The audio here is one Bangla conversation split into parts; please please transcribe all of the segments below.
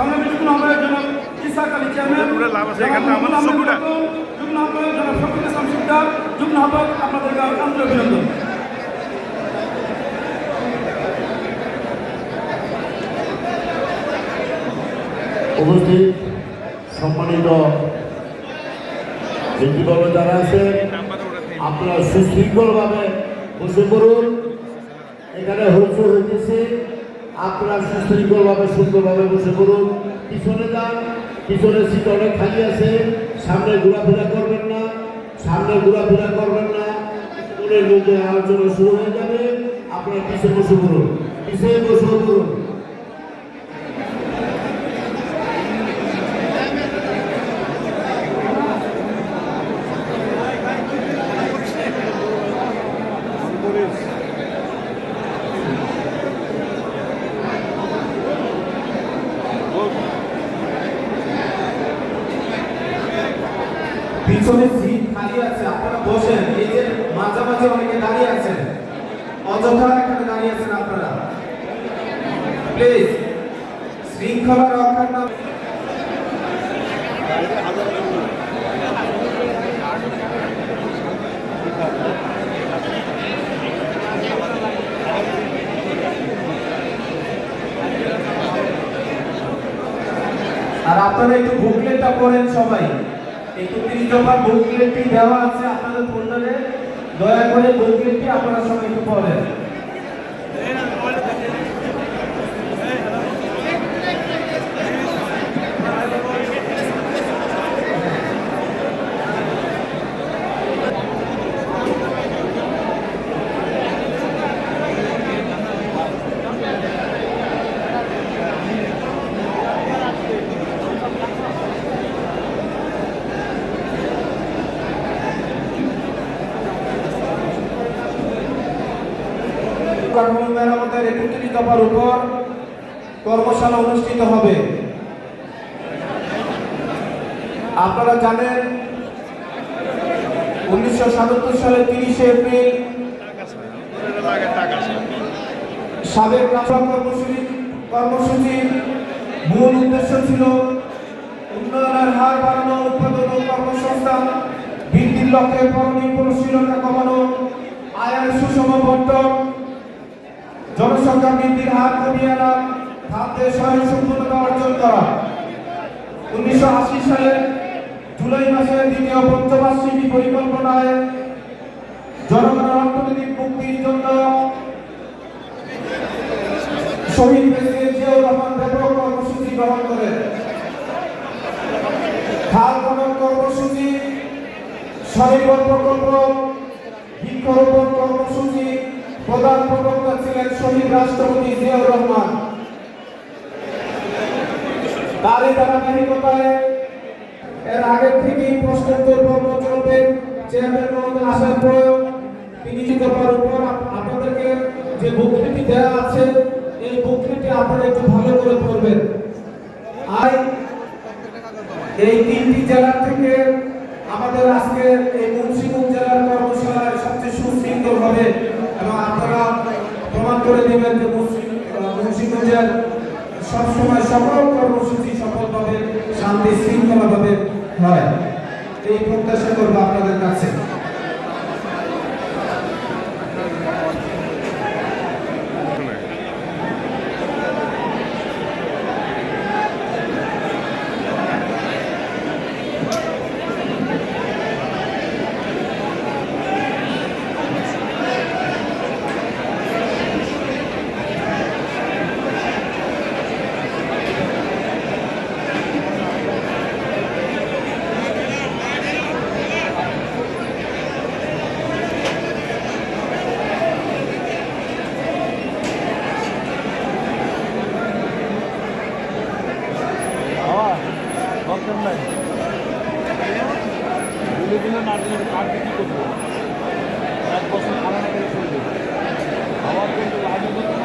যুগ্ম আহ্বায়ক জনাব ইসাক আলী চেয়ারম্যান আছে। যুগ্ম আহ্বায়ক জনাব শফিক ইসলাম সিকদার যুগ্ম আহ্বায়ক আপনাদেরকে আন্তরিক অভিনন্দন। উপস্থিত সম্মানিত ব্যক্তিবর্গ যারা আছেন আপনারা সুশৃঙ্খলভাবে বসে পড়ুন। এখানে হইচই হইতেছে আপনারা সুশৃঙ্খলভাবে, সুন্দরভাবে বসে পড়ুন। পিছনে যান পিছনে সিট অনেক খালি আছে। সামনে ঘোরাফেরা করবেন না, সামনে ঘোরাফেরা করবেন না। মধ্যে আলোচনা শুরু হয়ে যাবে। আপনার পিছিয়ে বসে পড়ুন পিছিয়ে বসে পড়ুন পিছনে সিট খালি আছে আপনারা বসেন এই যে মাঝামাঝি অনেকে দাঁড়িয়ে আছেন অযথা এখানে দাঁড়িয়ে আছেন আপনারা। প্লিজ শৃঙ্খলা রক্ষার নাম আর আপনারা একটু পড়েন সবাই। একটু তিরিশ দফার বুকলেটটি দেওয়া আছে আপনাদের ফোল্ডারে দয়া করে বুকলেটটি আপনারা সবাই একটু পড়েন। Era, era... একত্রিশ উপর কর্মশালা অনুষ্ঠিত হবে। আপনারা জানেন, উনিশশো সাতাত্তর সালে তিরিশে এপ্রিল সাবেক কর্মসূচি কর্মসূচির মূল উদ্দেশ্য ছিল উন্নয়নের হার বাড়ানো, উৎপাদন ও কর্মসংস্থান বৃদ্ধির লক্ষ্যে পরনির্ভরশীলতা কমানো, আয়ের সুষম বন্টন জনসংখ্যা বৃদ্ধির হার কমিয়ে আনা খাদ্যে স্বয়ংসম্পূর্ণতা অর্জন করা। উনিশশো আশি সালে জুলাই মাসের দ্বিতীয় পঞ্চবার্ষিকী পরিকল্পনায় জনগণের অর্থনৈতিক মুক্তির জন্য শহীদ প্রেসিডেন্ট জিয়াউর রহমান ব্যাপক কর্মসূচি গ্রহণ করেন। খাল খনন কর্মসূচি প্রকল্প, বৃক্ষরোপণ কর্মসূচি প্রধান প্রবক্তা ছিলেন শহীদ রাষ্ট্রপতি জিয়াউর রহমান। তারই ধারাবাহিকতায় এর আগের থেকেই প্রশ্নোত্তর পর্ব চলবে। চেয়ারম্যান আসার পর তিনি দফার উপর আপ- আপনাদেরকে যে বক্তৃতি দেওয়া আছে, এই বক্তৃতি আপনারা একটু ভালো করে পড়বেন। আর এই তিনটি জেলা থেকে আমাদের আজকে এই মুন্সিগঞ্জ জেলার কর্মশালায় সবচেয়ে সুশৃঙ্খল হবে এবং করে দেবেন যে মুন্সি- মুন্সিগঞ্জের সবসময় সকল কর্মসূচি সফলভাবে শান্তি শৃঙ্খলাভাবে হয়। এই প্রত্যাশা করব আপনাদের কাছে।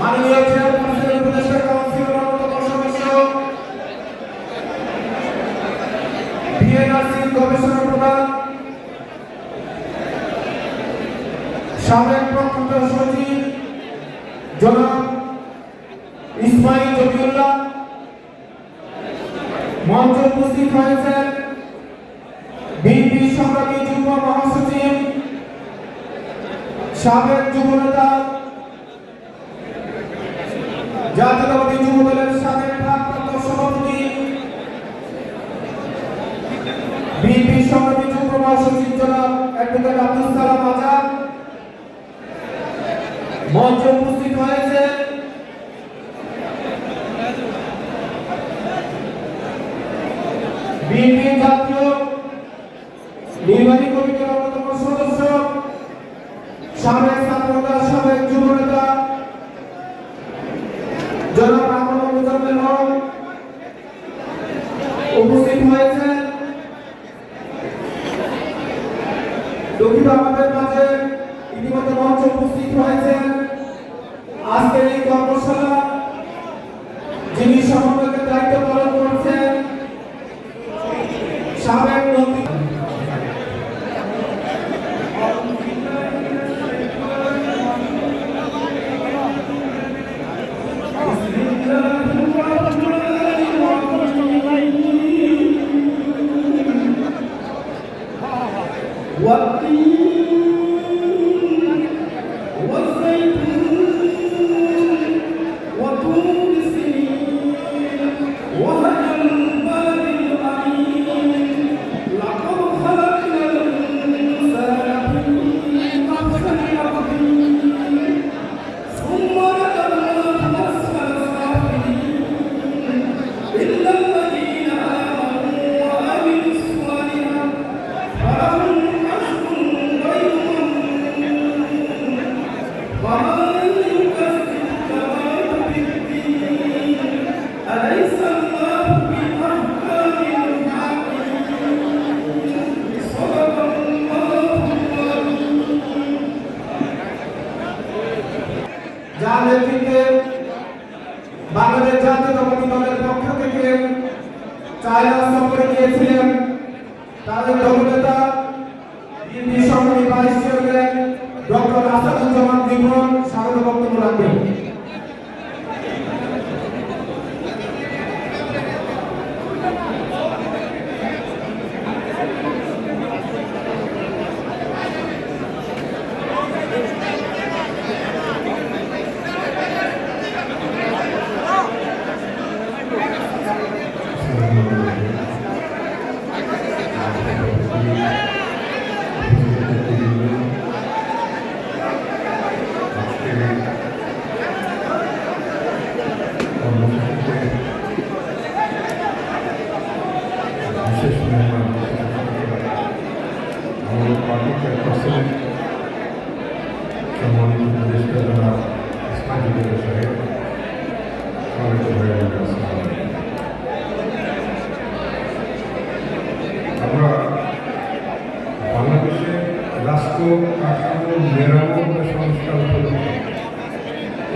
মাননীয় চেয়ারপারসন উপদেষ্টা বিএনআরসি গবেষণা প্রধান সাবেক ইসমাইল জবিউল্লাহ মঞ্চে উপস্থিত হয়েছেন বিএনপি সংগ্রামী যুগ্ম সাবেক যুবনেতা জাতীয়তাবাদী যুব দলের সাবেক ভারপ্রাপ্ত সভাপতি বিএনপি সংগ্রামী যুগ্ম মহাসচিব জনাব অ্যাডভোকেট আব্দুল সালাম আজাদ, মঞ্চে উপস্থিত হয়েছে বিএনপি জাতীয় নির্বাহী কমিটির অন্যতম সদস্য সাবেক ছাত্রনেতা সাবেক যুব নেতা জনাব আহমদ মুজাম্মেল হক উপস্থিত হয়েছেন দুঃখিত আমাদের মাঝে ইতিমধ্যে মঞ্চে উপস্থিত হয়েছেন। আজকের এই কর্মশালা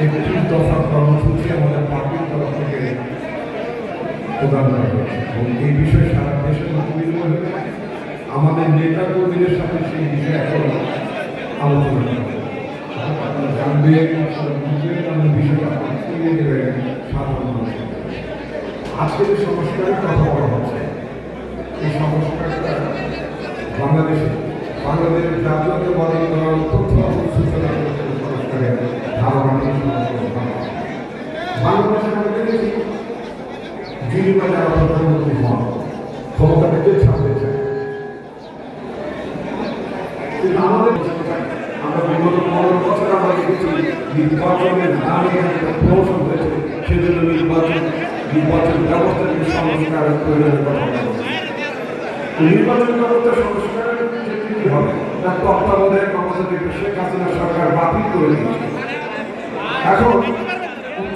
একটি দফা কর্মসূচি আমাদের পার্টির তরফ থেকে প্রদান করা হয়েছে এবং এই বিষয়ে সারা দেশের মানুষ আমাদের নেতা কর্মীদের সাথে সেই বিষয়ে এখন আলোচনা আপনারা বিষয়টা সাধারণ মানুষের কাছে। আজকে সংস্কারের কথা বলা হচ্ছে এই সংস্কারটা বাংলাদেশে বাংলাদেশ জাতীয়তাবাদী দল তথ্য সূচনা সংস্কারের ধারণা নিয়ে সংস্কার করা হচ্ছে। বাংলাদেশে আমরা দেখেছি যিনি যারা প্রধানমন্ত্রী হন, ক্ষমতা থেকে ছাড়তে চায়। কিন্তু আমাদের আমরা বিগত পনেরো বছর আমরা দেখেছি নির্বাচনের নামে একটা হয়েছে, সেজন্য নির্বাচন নির্বাচন ব্যবস্থা প্রয়োজনের কথা। নির্বাচন ব্যবস্থা সংস্কারের ক্ষেত্রে হবে না তত্ত্বাবধায়ক আমাদের শেখ সরকার বাতিল করে দিয়েছে। এখন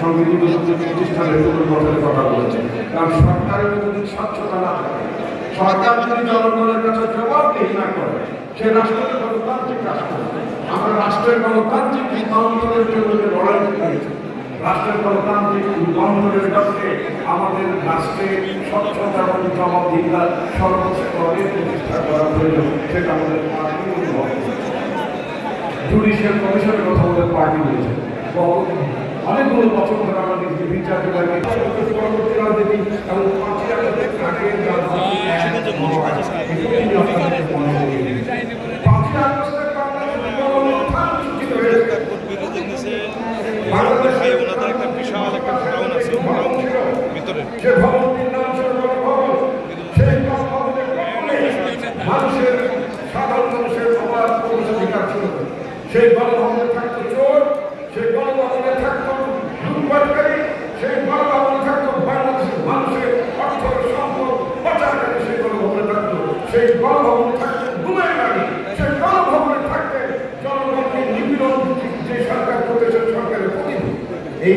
সংবিধিবদ্ধ প্রতিষ্ঠানের পুনর্গঠনের কথা বলেছে। কারণ সরকারের যদি স্বচ্ছতা না সরকার যদি জনগণের কাছে জবাবদিহি না করে, সে রাষ্ট্রের গণতান্ত্রিক রাষ্ট্র আমরা রাষ্ট্রের গণতান্ত্রিক রূপান্তরের জন্য যে লড়াই করেছি রাষ্ট্রের গণতান্ত্রিক রূপান্তরের লক্ষ্যে আমাদের রাষ্ট্রে স্বচ্ছতা এবং জবাবদিহিতা সর্বস্তরে প্রতিষ্ঠা করা প্রয়োজন, সেটা আমাদের পার্টি জুডিশিয়াল কমিশনের কথা আমাদের পার্টি বলেছে। অনেকগুলো বছর ধরে আমরা দেখছি বিচার বিভাগে। পরবর্তী রাজনীতি এবং রাজনীতি এক হওয়া, এগুলো নিয়ে আপনাদেরকে মনে করিয়ে দিই। পাঁচই আগস্টের বাংলাদেশের গণঅভ্যুত্থান সূচিত হয়েছে। ভাই ওনাদের একটা বিশাল একটা গ্রাউন্ড আছে গ্রাউন্ড ভিতরে যে ভবনটির নাম ছিল গণভবন, সেই গণভবনের ভবনে মানুষের সাধারণ মানুষের অবাধ প্রবেশাধিকার ছিল না। সেই গণভবনে থাকতো চোর সেই গণভবনে থাকতো লুটপাটকারী সেই গণভবনে থাকতো বাংলাদেশের মানুষের অর্থ সম্পদ পাচারকারী সেই গণভবনে থাকতো সেই গণভবনে থাকতো গুমের বাড়ি সেই গণভবনে থাকতে জনগণকে নিপীড়ন যে সরকার করতেছে সরকারের প্রতিনিধি এই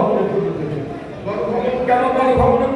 কেন তাই খবর